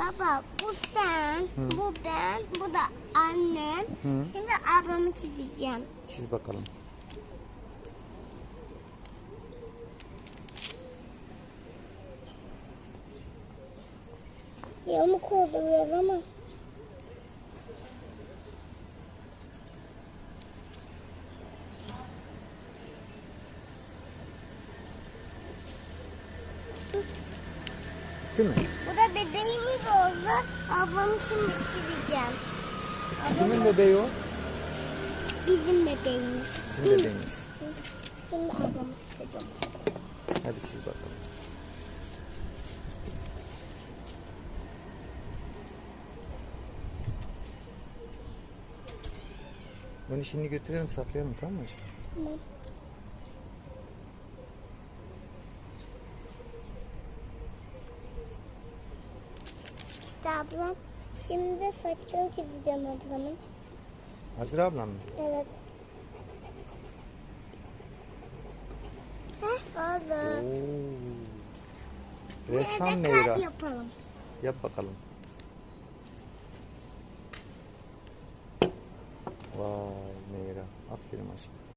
Baba bu sen, Hı. bu ben, bu da annem. Hı. Şimdi ablamı çizeceğim. Çiz bakalım. Yamuk oldu biraz ama. Değil mi? Bu da bebeğimiz oldu. Ablamı şimdi çizeceğim. Kimin bebeği o? Bizim bebeğimiz. Bizim bebeğimiz. Şimdi ablamı çizeceğim. Hadi çiz bakalım. Bunu şimdi götürelim saklayalım tamam mı? Tamam. İşte ablam. Şimdi saçını çizeceğim ablamın. Azra ablam mı? Evet. Heh oldu. Oo. Ressam Meyra. kalp yapalım. Yap bakalım. Vay Meyra. Aferin aşkım.